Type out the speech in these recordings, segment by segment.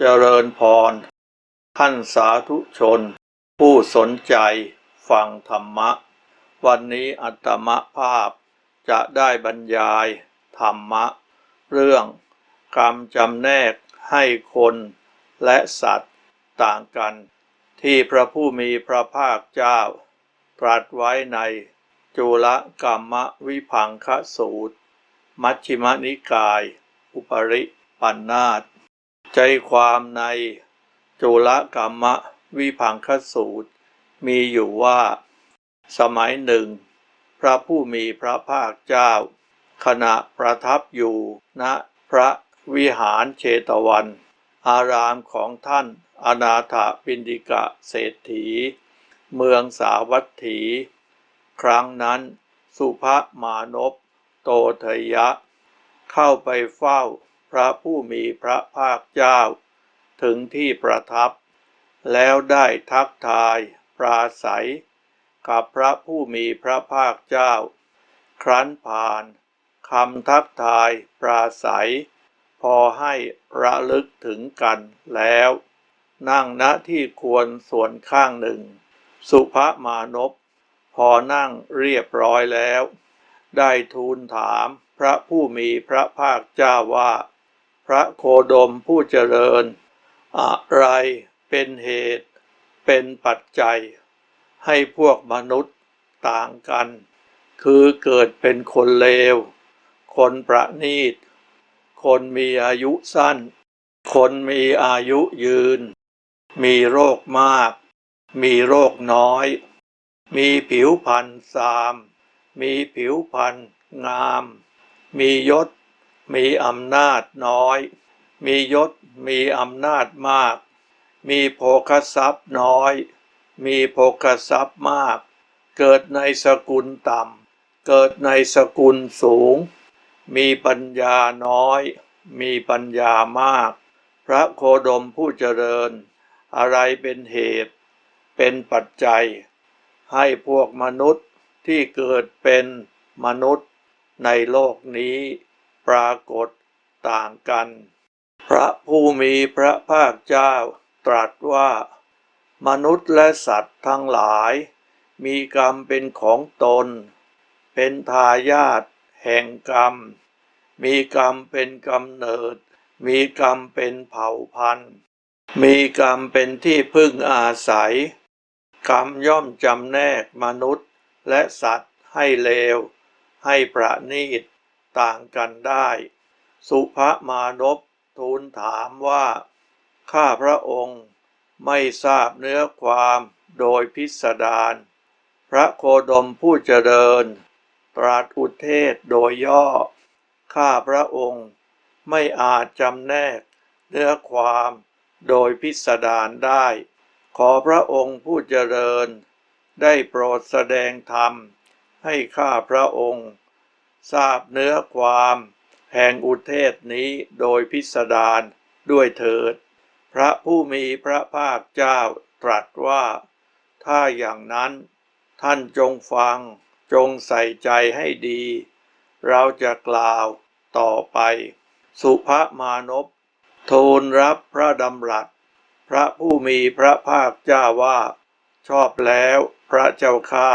เจริญพร ท่านสาธุชน ผู้สนใจฟังธรรมะ วันนี้อัตมภาพจะได้บรรยายธรรมะ เรื่องกรรมจำแนกให้คนและสัตว์ต่างกัน ที่พระผู้มีพระภาคเจ้า ตรัสไว้ในจุลกรรมวิพังคสูตร มัชฌิมนิกาย อุปริปันธาต ใจความในจุลกรรมวิพังคสูตร มีอยู่ว่า สมัยหนึ่ง พระผู้มีพระภาคเจ้า ขณะประทับอยู่ณพระวิหารเชตวัน อารามของท่านอนาถปินดิกะเศรษฐี เมืองสาวัตถี ครั้งนั้นสุภมานพโตเทยะ เข้าไปเฝ้า พระผู้มีพระภาคเจ้า ถึงที่ประทับ แล้วได้ทักทาย ปราศัย กับพระผู้มีพระภาคเจ้า ครั้นผ่านคำทักทาย ปราศัย พอให้ระลึกถึงกันแล้ว นั่งณที่ควรส่วนข้างหนึ่ง สุภมานพพอนั่งเรียบร้อยแล้ว ได้ทูลถามพระผู้มีพระภาคเจ้าว่า พระโคดมผู้เจริญ อะไรเป็นเหตุ เป็นปัจจัย ให้พวกมนุษย์ต่างกัน คือเกิดเป็นคนเลว คนประณีต คนมีอายุสั้น คนมีอายุยืน มีโรคมาก มีโรคน้อย มีผิวพรรณซาม มีผิวพรรณงาม มียศ มีอำนาจน้อย มียศมีอำนาจมาก มีโภคทรัพย์น้อย มีโภคทรัพย์มาก เกิดในสกุลต่ำ เกิดในสกุลสูง มีปัญญาน้อย มีปัญญามาก พระโคดมผู้เจริญ อะไรเป็นเหตุ เป็นปัจจัย ให้พวกมนุษย์ที่เกิดเป็นมนุษย์ในโลกนี้ ปรากฏต่างกัน พระผู้มีพระภาคเจ้าตรัสว่า มนุษย์และสัตว์ทั้งหลาย มีกรรมเป็นของตน เป็นทายาทแห่งกรรม มีกรรมเป็นกำเนิด มีกรรมเป็นเผ่าพันธุ์ มีกรรมเป็นที่พึ่งอาศัย กรรมย่อมจำแนกมนุษย์และสัตว์ให้เลว ให้ประณีต ต่างกันได้ สุภมานพทูลถามว่า ข้าพระองค์ไม่ทราบเนื้อความโดยพิสดาร พระโคดมผู้เจริญ ตรัสอุเทศโดยย่อ ข้าพระองค์ไม่อาจจำแนกเนื้อความโดยพิสดารได้ ขอพระองค์ผู้เจริญ ได้โปรดแสดงธรรมให้ข้าพระองค์ ทราบเนื้อความ แห่งอุเทศนี้โดยพิสดารด้วยเถิด พระผู้มีพระภาคเจ้าตรัสว่า ถ้าอย่างนั้น ท่านจงฟังจงใส่ใจให้ดี เราจะกล่าวต่อไป สุภมานพทูลรับพระดำรัส พระผู้มีพระภาคเจ้าว่า ชอบแล้วพระเจ้าข้า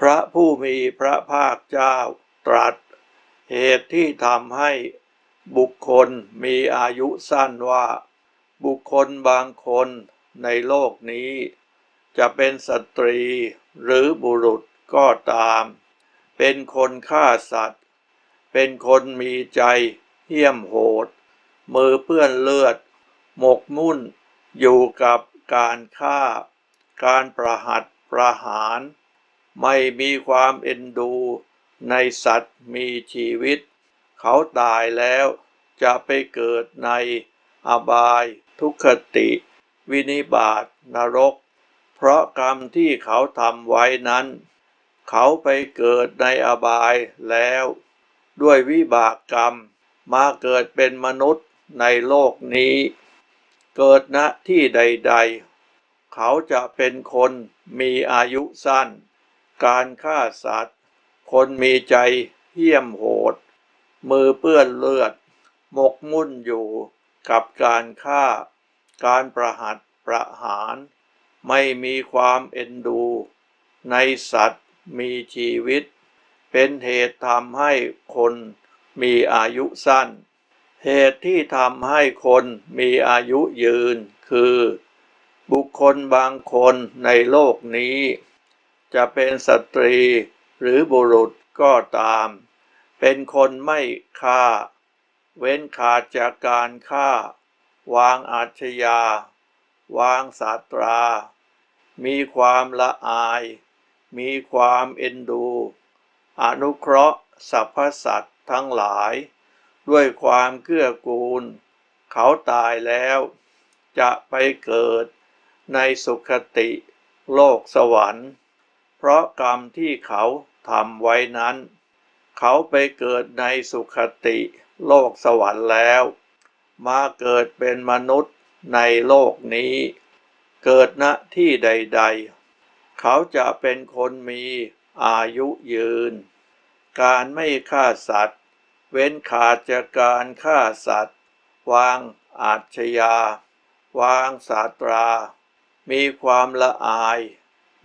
พระผู้มีพระภาคเจ้า ตรัส เหตุที่ทำให้บุคคลมีอายุสั้นว่า บุคคลบางคนในโลกนี้ จะเป็นสตรีหรือบุรุษก็ตาม เป็นคนฆ่าสัตว์ เป็นคนมีใจเหี้ยมโหด มือเปื้อนเลือด หมกมุ่นอยู่กับการฆ่า การประหัตประหาร ไม่มีความเอ็นดู ในสัตว์มีชีวิต เขาตายแล้วจะไปเกิดในอบาย ทุกขติ วินิบาตนรก เพราะกรรมที่เขาทำไว้นั้น เขาไปเกิดในอบายแล้ว ด้วยวิบากกรรมมาเกิดเป็นมนุษย์ในโลกนี้ เกิดณที่ใด ๆ เขาจะเป็นคนมีอายุสั้น การฆ่าสัตว์ คนมีใจเหี้ยมโหด มือเปื้อนเลือด หมกมุ่นอยู่กับการฆ่า การประหัตประหาร ไม่มีความเอ็นดู ในสัตว์มีชีวิต เป็นเหตุทำให้คนมีอายุสั้น เหตุที่ทำให้คนมีอายุยืนคือ บุคคลบางคนในโลกนี้ จะเป็นสตรี หรือบุรุษก็ตาม เป็นคนไม่ฆ่า เว้นขาดจากการฆ่า วางอาชญา วางสาตรา มีความละอาย มีความเอ็นดู อนุเคราะห์สรรพสัตว์ทั้งหลาย ด้วยความเกื้อกูล เขาตายแล้ว จะไปเกิดในสุขติโลกสวรรค์ เพราะกรรมที่เขาทำไว้นั้น เขาไปเกิดในสุขติโลกสวรรค์แล้ว มาเกิดเป็นมนุษย์ในโลกนี้ เกิดณที่ใด ๆ เขาจะเป็นคนมีอายุยืน การไม่ฆ่าสัตว์ เว้นขาดจากการฆ่าสัตว์ วางอาชญาวางสาตรา มีความละอาย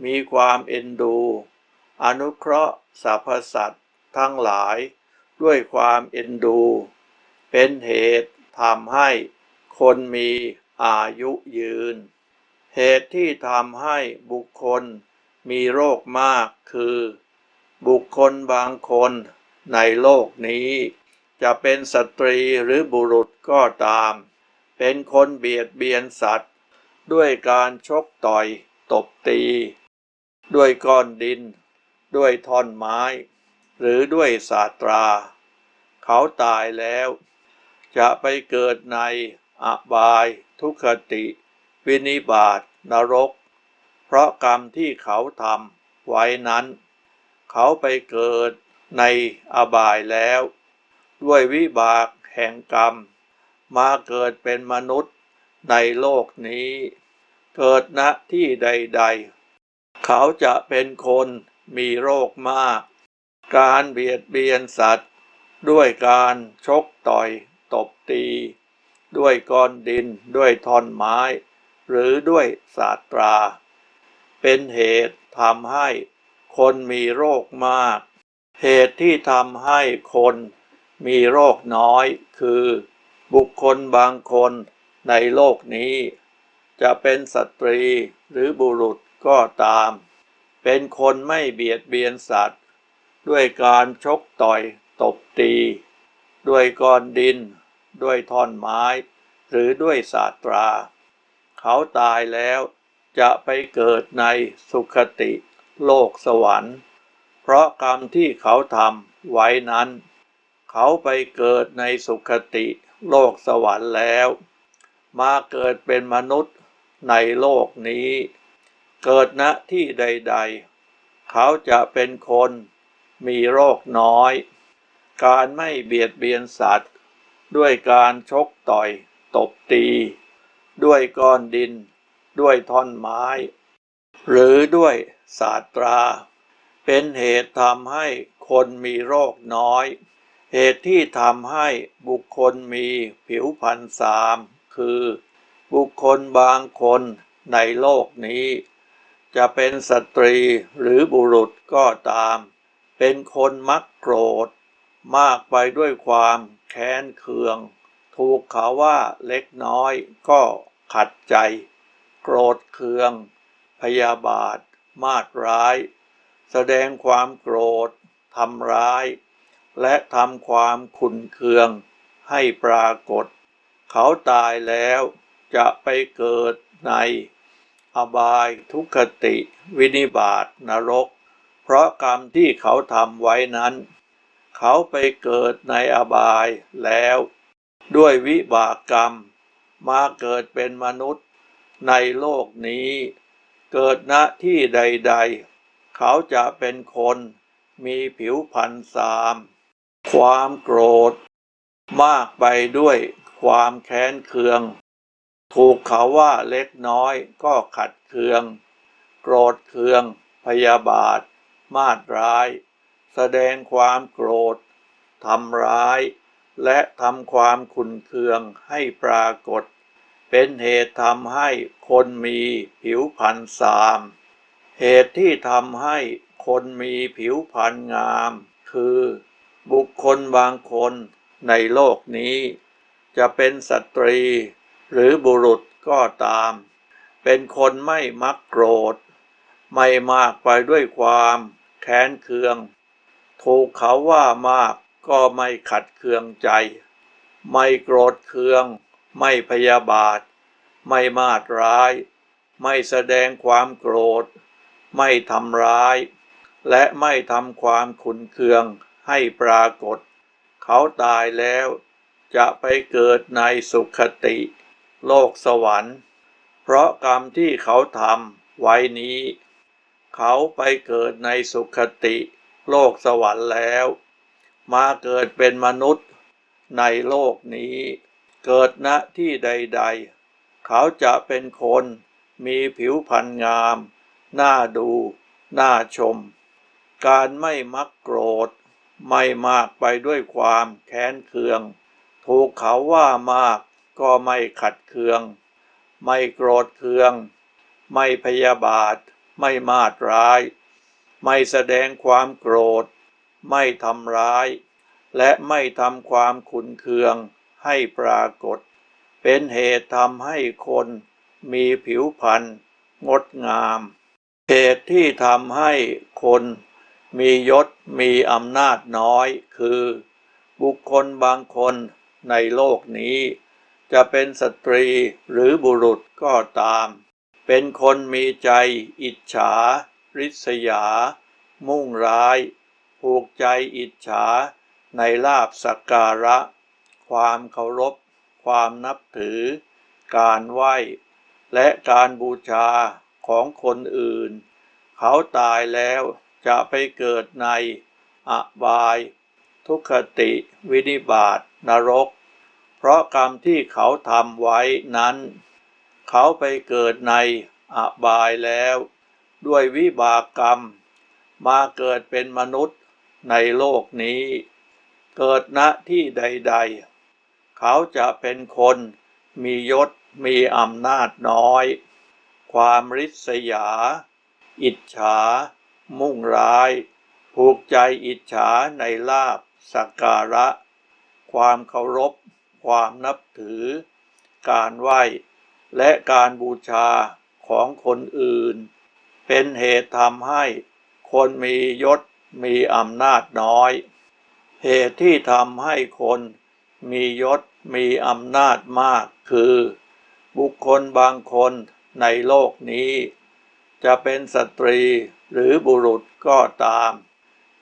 มีความเอ็นดู อนุเคราะห์สรรพสัตว์ทั้งหลาย ด้วยความเอ็นดู เป็นเหตุทำให้คนมีอายุยืน เหตุที่ทำให้บุคคลมีโรคมากคือ บุคคลบางคนในโลกนี้ จะเป็นสตรีหรือบุรุษก็ตาม เป็นคนเบียดเบียนสัตว์ ด้วยการชกต่อย ตบตี ด้วยก้อนดิน ด้วยท่อนไม้ หรือด้วยสาตรา เขาตายแล้ว จะไปเกิดในอบาย ทุกขติ วินิบาตนรก เพราะกรรมที่เขาทำไว้นั้น เขาไปเกิดในอบายแล้ว ด้วยวิบากแห่งกรรม มาเกิดเป็นมนุษย์ในโลกนี้ เกิดณที่ใด ๆ เขาจะเป็นคนมีโรคมาก การเบียดเบียนสัตว์ ด้วยการชกต่อยตบตี ด้วยก้อนดินด้วยท่อนไม้ หรือด้วยสาสตรา เป็นเหตุทำให้คนมีโรคมาก เหตุที่ทำให้คนมีโรคน้อยคือ บุคคลบางคนในโลกนี้ จะเป็นสตรีหรือบุรุษ ก็ตาม เป็นคนไม่เบียดเบียนสัตว์ ด้วยการชกต่อยตบตี ด้วยก้อนดิน ด้วยท่อนไม้ หรือด้วยสาตรา เขาตายแล้วจะไปเกิดในสุขติโลกสวรรค์ เพราะกรรมที่เขาทำไว้นั้น เขาไปเกิดในสุขติโลกสวรรค์แล้ว มาเกิดเป็นมนุษย์ในโลกนี้ เกิดณที่ใด ๆ เขาจะเป็นคนมีโรคน้อย การไม่เบียดเบียนสัตว์ ด้วยการชกต่อย ตบตี ด้วยก้อนดิน ด้วยท่อนไม้ หรือด้วยสาสตรา เป็นเหตุทำให้คนมีโรคน้อย เหตุที่ทำให้บุคคลมีผิวพรรณสาม คือ บุคคลบางคนในโลกนี้ จะเป็นสตรีหรือบุรุษก็ตาม เป็นคนมักโกรธ มากไปด้วยความแค้นเคือง ถูกเขาว่าเล็กน้อยก็ขัดใจ โกรธเคือง พยาบาท มาดร้าย แสดงความโกรธทำร้าย และทำความขุนเคืองให้ปรากฏ เขาตายแล้วจะไปเกิดใน อบายทุกขติ วินิบาตนรก เพราะกรรมที่เขาทำไว้นั้น เขาไปเกิดในอบายแล้ว ด้วยวิบากกรรม มาเกิดเป็นมนุษย์ในโลกนี้ เกิดณที่ใด ๆ เขาจะเป็นคนมีผิวพรรณสาม ความโกรธ มากไปด้วยความแค้นเคือง ถูกเขาว่าเล็กน้อยก็ขัดเคือง โกรธเคือง พยาบาท มาดร้าย แสดงความโกรธทำร้าย และทำความขุนเคืองให้ปรากฏ เป็นเหตุทำให้คนมีผิวพรรณสาม เหตุที่ทำให้คนมีผิวพรรณงาม คือ บุคคลบางคนในโลกนี้ จะเป็นสตรี หรือบุรุษก็ตาม เป็นคนไม่มักโกรธ ไม่มากไปด้วยความแค้นเคือง ถูกเขาว่ามากก็ไม่ขัดเคืองใจ ไม่โกรธเคือง ไม่พยาบาท ไม่มาดร้าย ไม่แสดงความโกรธ ไม่ทำร้าย และไม่ทำความขุนเคืองให้ปรากฏ เขาตายแล้วจะไปเกิดในสุขติ โลกสวรรค์ เพราะกรรมที่เขาทำไว้นี้ เขาไปเกิดในสุขติ โลกสวรรค์แล้ว มาเกิดเป็นมนุษย์ในโลกนี้ เกิดณที่ใด ๆ เขาจะเป็นคนมีผิวพรรณงาม น่าดู น่าชม การไม่มักโกรธ ไม่มากไปด้วยความแค้นเคือง ถูกเขาว่ามาก ก็ไม่ขัดเคือง ไม่โกรธเคือง ไม่พยาบาท ไม่มาดร้าย ไม่แสดงความโกรธ ไม่ทำร้าย และไม่ทำความขุนเคืองให้ปรากฏ เป็นเหตุทำให้คนมีผิวพรรณงดงาม เหตุที่ทำให้คนมียศมีอำนาจน้อยคือ บุคคลบางคนในโลกนี้ จะเป็นสตรีหรือบุรุษก็ตาม เป็นคนมีใจอิจฉา ริษยา มุ่งร้าย ผูกใจอิจฉา ในลาบสักการะ ความเคารพ ความนับถือ การไหว้ และการบูชาของคนอื่น เขาตายแล้วจะไปเกิดในอบาย ทุกขติวินิบาตนรก เพราะกรรมที่เขาทำไว้นั้น เขาไปเกิดในอบายแล้ว ด้วยวิบากกรรม มาเกิดเป็นมนุษย์ในโลกนี้ เกิดณที่ใด ๆ เขาจะเป็นคนมียศมีอำนาจน้อย ความริษยา อิจฉา มุ่งร้าย ผูกใจอิจฉาในลาบสักการะ ความเคารพ ความนับถือ การไหว้ และการบูชาของคนอื่น เป็นเหตุทำให้คนมียศมีอำนาจน้อย เหตุที่ทำให้คนมียศมีอำนาจมากคือ บุคคลบางคนในโลกนี้ จะเป็นสตรีหรือบุรุษก็ตาม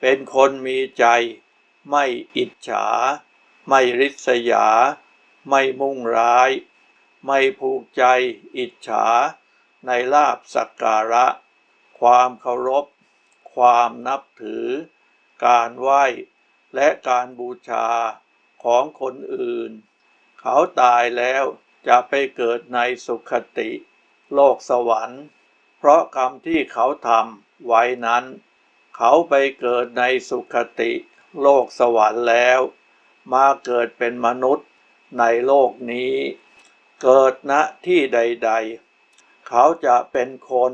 เป็นคนมีใจไม่อิจฉา ไม่ริษยา ไม่มุ่งร้าย ไม่ผูกใจ อิจฉา ในลาบสักการะ ความเคารพ ความนับถือ การไหว้ และการบูชาของคนอื่น เขาตายแล้วจะไปเกิดในสุขติ โลกสวรรค์ เพราะกรรมที่เขาทำไว้นั้น เขาไปเกิดในสุขติ โลกสวรรค์แล้ว มาเกิดเป็นมนุษย์ในโลกนี้ เกิดณที่ใด ๆ เขาจะเป็นคน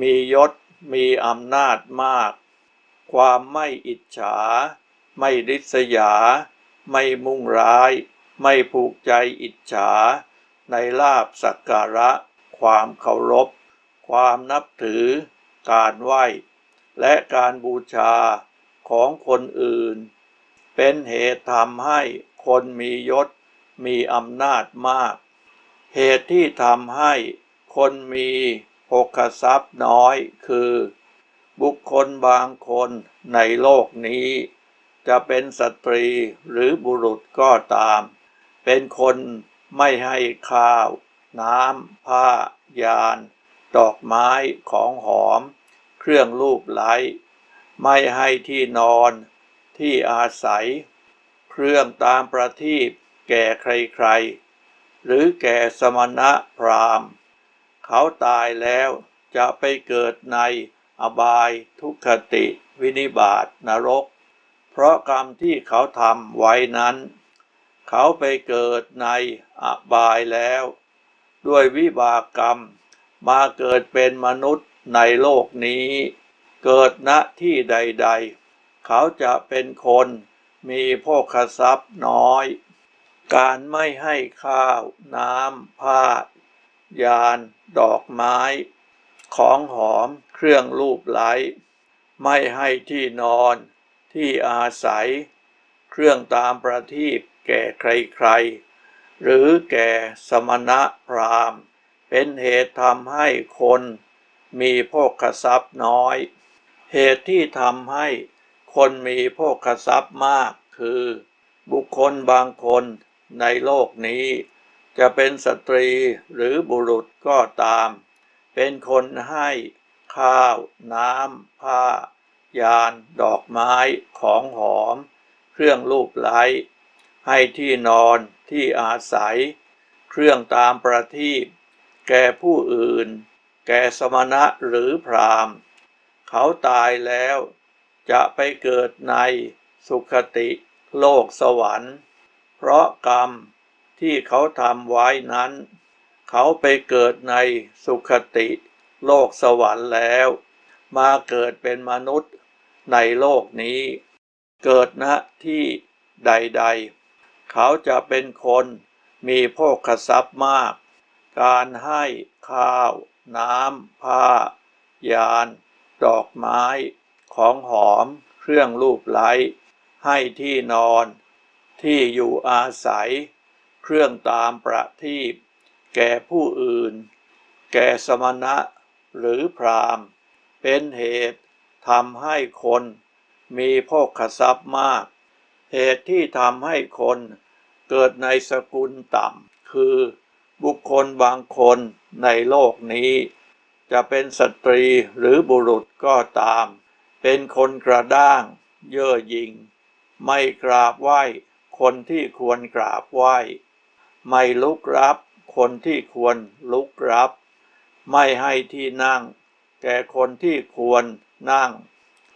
มียศมีอำนาจมาก ความไม่อิจฉา ไม่ริษยา ไม่มุ่งร้าย ไม่ผูกใจอิจฉา ในลาบสักการะ ความเคารพ ความนับถือ การไหว้ และการบูชาของคนอื่น เป็นเหตุทำให้คนมียศมีอำนาจมาก เหตุที่ทำให้คนมีภกทรัพย์น้อยคือ บุคคลบางคนในโลกนี้ จะเป็นสตรีหรือบุรุษก็ตาม เป็นคนไม่ให้ข้าว น้ำ ผ้า ยาน ดอกไม้ของหอม เครื่องลูบไล้ไม่ให้ที่นอน ที่อาศัย เครื่องตามประทีปแก่ใครๆ หรือแก่สมณะพราหมณ์ เขาตายแล้วจะไปเกิดในอบายทุกขติวินิบาตนรก เพราะกรรมที่เขาทำไว้นั้น เขาไปเกิดในอบายแล้ว ด้วยวิบากกรรมมาเกิดเป็นมนุษย์ในโลกนี้ เกิดณที่ใด ๆ เขาจะเป็นคนมีโภคทรัพย์น้อย การไม่ให้ข้าว น้ำ ผ้า ยาน ดอกไม้ ของหอมเครื่องรูปไล้ไม่ให้ที่นอนที่อาศัย เครื่องตามประทีปแก่ใครๆ หรือแก่สมณะพราหมณ์ เป็นเหตุทำให้คนมีโภคทรัพย์น้อย เหตุที่ทำให้ คนมีโภคทรัพย์มากคือ บุคคลบางคนในโลกนี้ จะเป็นสตรีหรือบุรุษก็ตาม เป็นคนให้ข้าว น้ำ ผ้า ยาน ดอกไม้ของหอม เครื่องลูบไล้ ให้ที่นอนที่อาศัย เครื่องตามประทีปแก่ผู้อื่น แก่สมณะหรือพราหมณ์ เขาตายแล้ว จะไปเกิดในสุคติโลกสวรรค์ เพราะกรรมที่เขาทำไว้นั้น เขาไปเกิดในสุคติโลกสวรรค์แล้ว มาเกิดเป็นมนุษย์ในโลกนี้ เกิดณที่ใด ๆ เขาจะเป็นคนมีโภคทรัพย์มาก การให้ข้าว น้ำ ผ้า ยาน ดอกไม้ ของหอม เครื่องรูปไล้ ให้ที่นอน ที่อยู่อาศัย เครื่องตามประทีปแก่ผู้อื่น แก่สมณะหรือพรามเป็นเหตุทำให้คนมีโภคทรัพย์มาก เหตุที่ทำให้คนเกิดในสกุลต่ำ คือบุคคลบางคนในโลกนี้ จะเป็นสตรีหรือบุรุษก็ตาม เป็นคนกระด้าง เย่อหยิ่ง ไม่กราบไหว้ คนที่ควรกราบไหว้ ไม่ลุกรับ คนที่ควรลุกรับ ไม่ให้ที่นั่ง แก่คนที่ควรนั่ง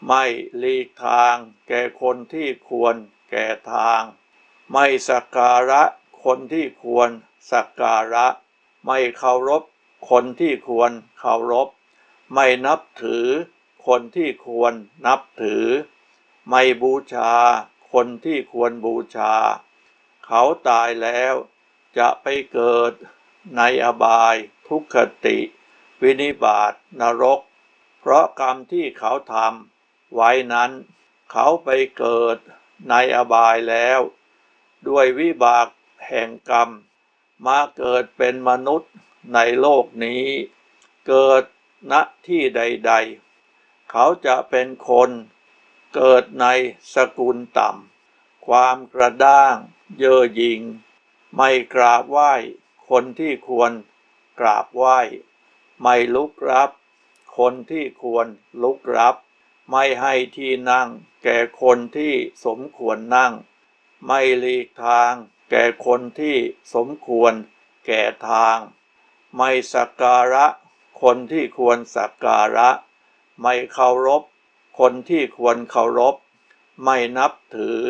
ไม่หลีกทาง แก่คนที่ควรแก่ทาง ไม่สักการะ คนที่ควรสักการะ ไม่เคารพ คนที่ควรเคารพ ไม่นับถือ คนที่ควรนับถือ ไม่บูชา คนที่ควรบูชา เขาตายแล้วจะไปเกิดในอบายทุกขติ วินิบาตนรก เพราะกรรมที่เขาทำไว้นั้น เขาไปเกิดในอบายแล้ว ด้วยวิบากแห่งกรรม มาเกิดเป็นมนุษย์ในโลกนี้ เกิดณที่ใด ๆ เขาจะเป็นคนเกิดในสกุลต่ำ ความกระด้าง เย่อหยิ่ง ไม่กราบไหว้คนที่ควรกราบไหว้ ไม่ลุกรับ คนที่ควรลุกรับ ไม่ให้ที่นั่ง แก่คนที่สมควรนั่ง ไม่หลีกทาง แก่คนที่สมควร แก่ทาง ไม่สักการะ คนที่ควรสักการะ ไม่เคารพ คนที่ควรเคารพ ไม่นับถือ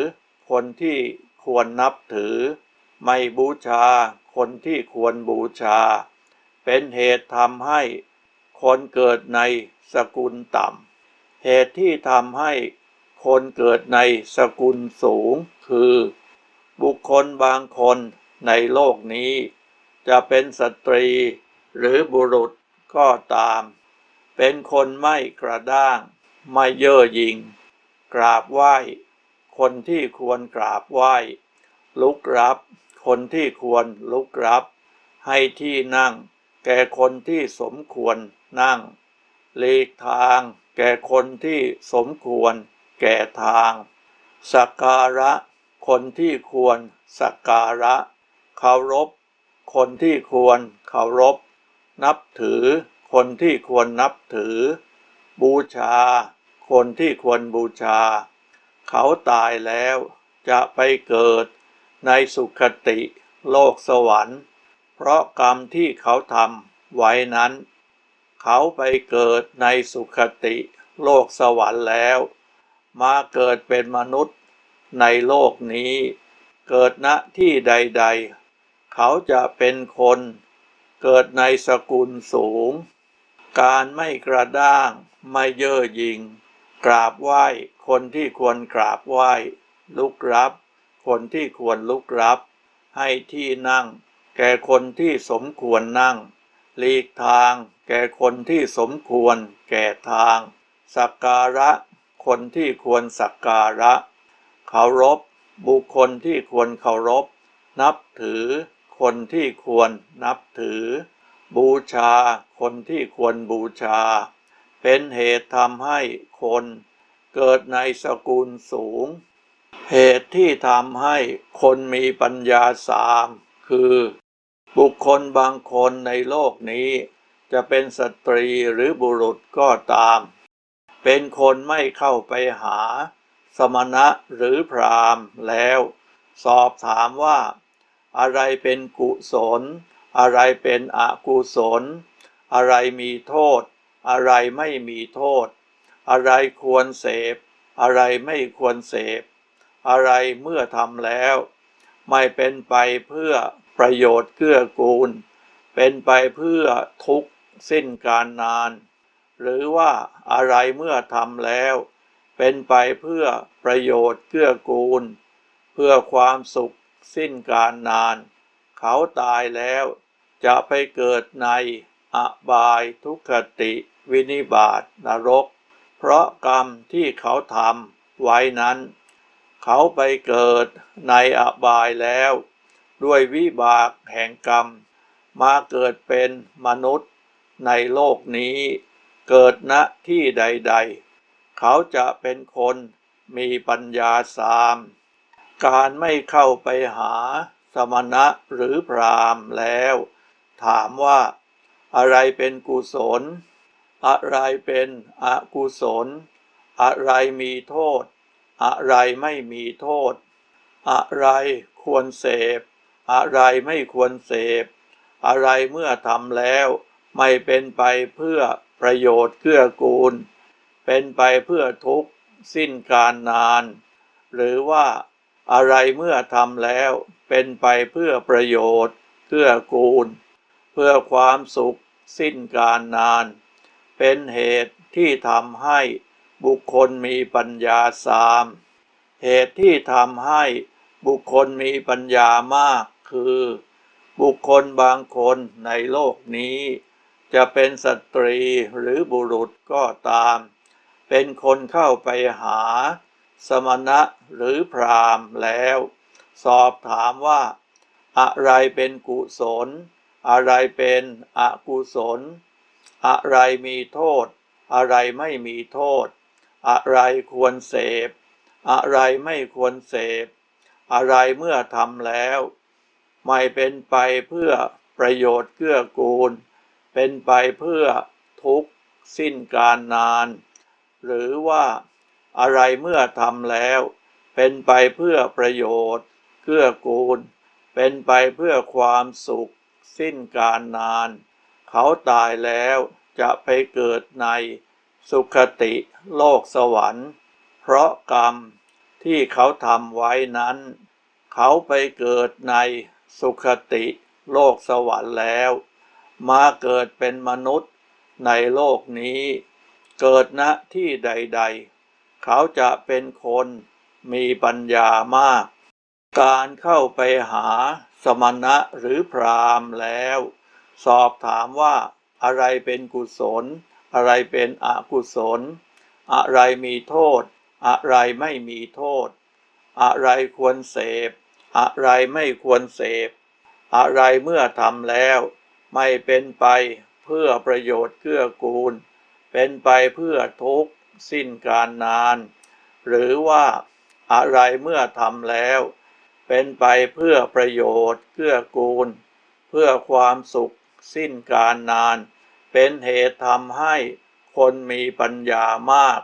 คนที่ควรนับถือ ไม่บูชา คนที่ควรบูชา เป็นเหตุทำให้ คนเกิดในสกุลต่ำ เหตุที่ทำให้ คนเกิดในสกุลสูงคือ บุคคลบางคนในโลกนี้ จะเป็นสตรีหรือบุรุษก็ตาม เป็นคนไม่กระด้าง ไม่เย่อหยิ่งกราบไหว้ คนที่ควรกราบไหว้ ลุกรับ คนที่ควรลุกรับ ให้ที่นั่ง แก่คนที่สมควรนั่งหลีกทาง แก่คนที่สมควร แก่ทางสักการะ คนที่ควรสักการะเคารพ คนที่ควรเคารพ นับถือ คนที่ควรนับถือ บูชา คนที่ควรบูชา เขาตายแล้วจะไปเกิดในสุคติ โลกสวรรค์ เพราะกรรมที่เขาทำไว้นั้น เขาไปเกิดในสุคติ โลกสวรรค์แล้ว มาเกิดเป็นมนุษย์ในโลกนี้ เกิดณที่ใด ๆ เขาจะเป็นคน เกิดในสกุลสูง การไม่กระด้าง ไม่เย่อหยิ่งกราบไหว้ คนที่ควรกราบไหว้ ลุกรับ คนที่ควรลุกรับ ให้ที่นั่ง แก่คนที่สมควรนั่ง หลีกทาง แก่คนที่สมควร แก่ทาง สักการะ คนที่ควรสักการะ เคารพ บุคคลที่ควรเคารพ นับถือ คนที่ควรนับถือ บูชา คนที่ควรบูชา เป็นเหตุทำให้คนเกิดในสกุลสูง เหตุที่ทำให้คนมีปัญญาสามคือ บุคคลบางคนในโลกนี้ จะเป็นสตรีหรือบุรุษก็ตาม เป็นคนไม่เข้าไปหา สมณะหรือพราหมณ์แล้ว สอบถามว่า อะไรเป็นกุศล อะไรเป็นอกุศล อะไรมีโทษ อะไรไม่มีโทษ อะไรควรเสพ อะไรไม่ควรเสพ อะไรเมื่อทำแล้ว ไม่เป็นไปเพื่อประโยชน์เกื้อกูล เป็นไปเพื่อทุกสิ้นการนาน หรือว่าอะไรเมื่อทำแล้ว เป็นไปเพื่อประโยชน์เกื้อกูล เพื่อความสุขสิ้นการนาน เขาตายแล้ว จะไปเกิดในอบายทุกขติวินิบาตนรก เพราะกรรมที่เขาทำไว้นั้น เขาไปเกิดในอบายแล้ว ด้วยวิบากแห่งกรรม มาเกิดเป็นมนุษย์ในโลกนี้ เกิดณที่ใด ๆ เขาจะเป็นคนมีปัญญาสาม การไม่เข้าไปหา สมณะหรือพรามแล้ว ถามว่า อะไรเป็นกุศล อะไรเป็นอกุศล อะไรมีโทษ อะไรไม่มีโทษ อะไรควรเสพ อะไรไม่ควรเสพ อะไรเมื่อทำแล้วไม่เป็นไปเพื่อประโยชน์เกื้อกูล เป็นไปเพื่อทุกข์สิ้นการนาน หรือว่าอะไรเมื่อทำแล้ว เป็นไปเพื่อประโยชน์เกื้อกูล เพื่อความสุข สิ้นการนาน เป็นเหตุที่ทำให้บุคคลมีปัญญาสาม เหตุที่ทำให้บุคคลมีปัญญามากคือ บุคคลบางคนในโลกนี้ จะเป็นสตรีหรือบุรุษก็ตาม เป็นคนเข้าไปหา สมณะหรือพรามแล้ว สอบถามว่า อะไรเป็นกุศล อะไรเป็นอกุศล อะไรมีโทษ อะไรไม่มีโทษ อะไรควรเสพ อะไรไม่ควรเสพ อะไรเมื่อทำแล้ว ไม่เป็นไปเพื่อประโยชน์เกื้อกูล เป็นไปเพื่อทุกข์สิ้นการนาน หรือว่าอะไรเมื่อทำแล้ว เป็นไปเพื่อประโยชน์ เกื้อกูล เป็นไปเพื่อความสุข สิ้นการนาน เขาตายแล้วจะไปเกิดในสุขติโลกสวรรค์ เพราะกรรมที่เขาทำไว้นั้น เขาไปเกิดในสุขติโลกสวรรค์แล้ว มาเกิดเป็นมนุษย์ในโลกนี้ เกิดณที่ใด ๆ เขาจะเป็นคนมีปัญญามาก การเข้าไปหาสมณะหรือพราหมณ์แล้ว สอบถามว่าอะไรเป็นกุศล อะไรเป็นอกุศล อะไรมีโทษ อะไรไม่มีโทษ อะไรควรเสพ อะไรไม่ควรเสพ อะไรเมื่อทำแล้ว ไม่เป็นไปเพื่อประโยชน์เกื้อกูล เป็นไปเพื่อทุกข์สิ้นการนาน หรือว่าอะไรเมื่อทำแล้ว เป็นไปเพื่อประโยชน์เกื้อกูล เพื่อความสุขสิ้นการนาน เป็นเหตุทำให้คนมีปัญญามาก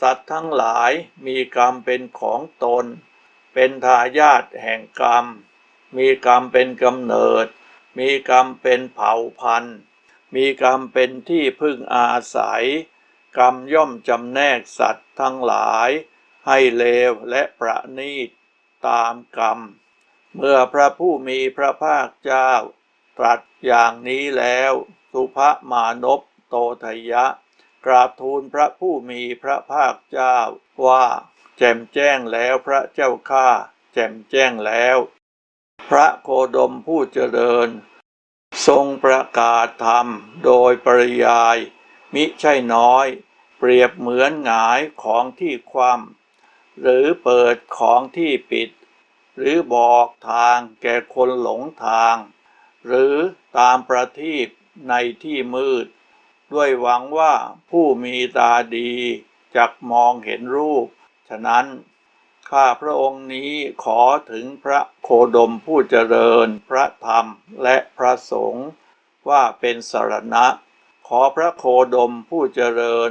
สัตว์ทั้งหลายมีกรรมเป็นของตน เป็นทายาทแห่งกรรม มีกรรมเป็นกำเนิด มีกรรมเป็นเผ่าพันธุ์ มีกรรมเป็นที่พึ่งอาศัย กรรมย่อมจำแนกสัตว์ทั้งหลาย ให้เลวและประณีต ตามกรรม เมื่อพระผู้มีพระภาคเจ้า ตรัสอย่างนี้แล้ว สุภมานพโตทยะ กราบทูลพระผู้มีพระภาคเจ้าว่า แจ่มแจ้งแล้วพระเจ้าข้าแจ่มแจ้งแล้ว พระโคดมผู้เจริญ ทรงประกาศธรรมโดยปริยาย มิใช่น้อย เปรียบเหมือนหงายของที่คว่ำ หรือเปิดของที่ปิด หรือบอกทางแก่คนหลงทาง หรือตามประทีปในที่มืด ด้วยหวังว่าผู้มีตาดีจักมองเห็นรูป ฉะนั้นข้าพระองค์นี้ขอถึงพระโคดมผู้เจริญพระธรรมและพระสงฆ์ว่าเป็นสรณะ ขอพระโคดมผู้เจริญ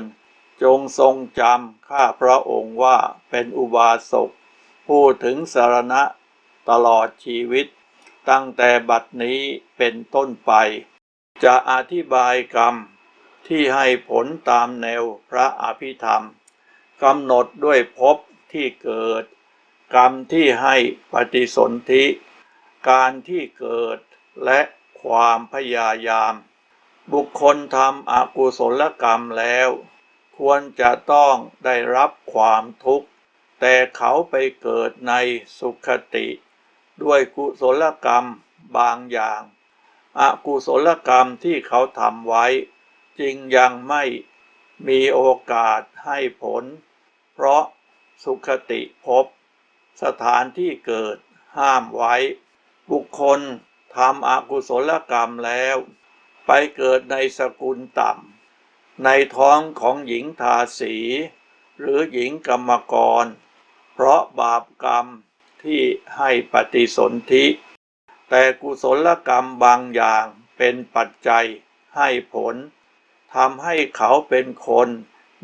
จงทรงจำข้าพระองค์ว่าเป็นอุบาสกผู้ถึงสารณะตลอดชีวิต ตั้งแต่บัดนี้เป็นต้นไป จะอธิบายกรรมที่ให้ผลตามแนวพระอภิธรรมกำหนดด้วยภพที่เกิด กรรมที่ให้ปฏิสนธิ การที่เกิดและความพยายาม บุคคลทำอกุศลกรรมแล้ว ควรจะต้องได้รับความทุกข์ แต่เขาไปเกิดในสุขติ ด้วยกุศลกรรมบางอย่างอกุศลกรรมที่เขาทำไว้ จึงยังไม่มีโอกาสให้ผล เพราะสุขติภพสถานที่เกิดห้ามไว้ บุคคลทำอกุศลกรรมแล้ว ไปเกิดในสกุลต่ำ ในท้องของหญิงทาสี หรือหญิงกรรมกร เพราะบาปกรรมที่ให้ปฏิสนธิ แต่กุศลกรรมบางอย่างเป็นปัจจัยให้ผลทำให้เขาเป็นคน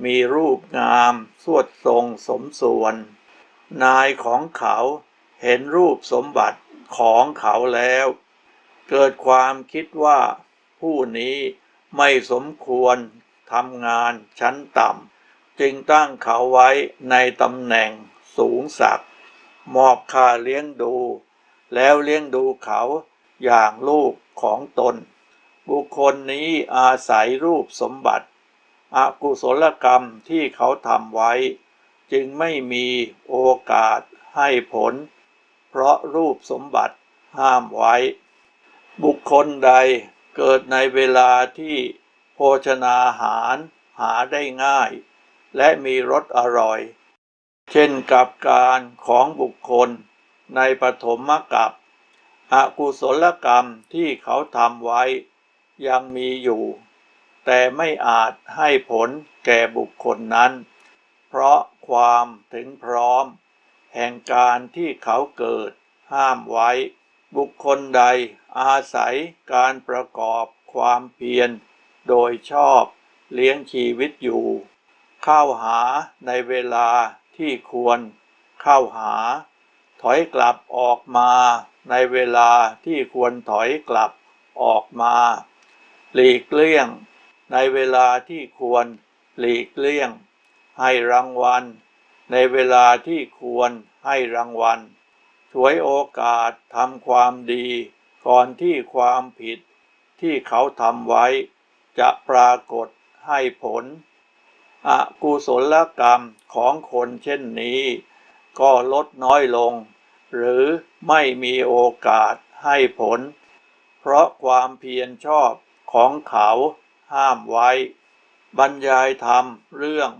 มีรูปงามสวดทรงสมส่วน นายของเขาเห็นรูปสมบัติของเขาแล้ว เกิดความคิดว่าผู้นี้ไม่สมควร ทำงานชั้นต่ำจึงตั้งเขาไว้ในตำแหน่งสูงสักมอบค่าเลี้ยงดู แล้วเลี้ยงดูเขาอย่างลูกของตน บุคคลนี้อาศัยรูปสมบัติอกุศลกรรมที่เขาทำไว้ จึงไม่มีโอกาสให้ผล เพราะรูปสมบัติห้ามไว้ บุคคลใดเกิดในเวลาที่ ชนาหารหาได้ง่าย และมีรสอร่อย เช่นกับการของบุคคลในปฐมกัปอกุศลกรรมที่เขาทำไว้ ยังมีอยู่ แต่ไม่อาจให้ผลแก่บุคคลนั้น เพราะความถึงพร้อม แห่งการที่เขาเกิดห้ามไว้ บุคคลใดอาศัยการประกอบความเพียร โดยชอบเลี้ยงชีวิตอยู่ เข้าหาในเวลาที่ควร เข้าหา ถอยกลับออกมาในเวลาที่ควรถอยกลับออกมา หลีกเลี่ยง ในเวลาที่ควร หลีกเลี่ยง ให้รางวัล ในเวลาที่ควรให้รางวัลช่วยโอกาสทำความดี ก่อนที่ความผิดที่เขาทำไว้ จะปรากฏให้ผล อกุศลกรรมของคนเช่นนี้ ก็ลดน้อยลง หรือไม่มีโอกาสให้ผล เพราะความเพียรชอบของเขาห้ามไว้ บรรยายธรรมเรื่อง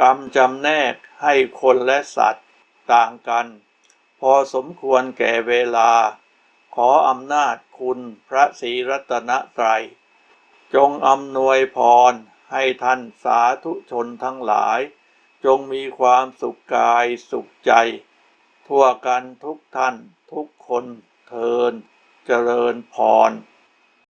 กรรมจำแนกให้คนและสัตว์ต่างกัน พอสมควรแก่เวลา ขออำนาจคุณพระศรีรัตนตรัย จงอำนวยพร ให้ท่านสาธุชนทั้งหลาย จงมีความสุขกายสุขใจ ทั่วกันทุกท่านทุกคนเทินเจริญพร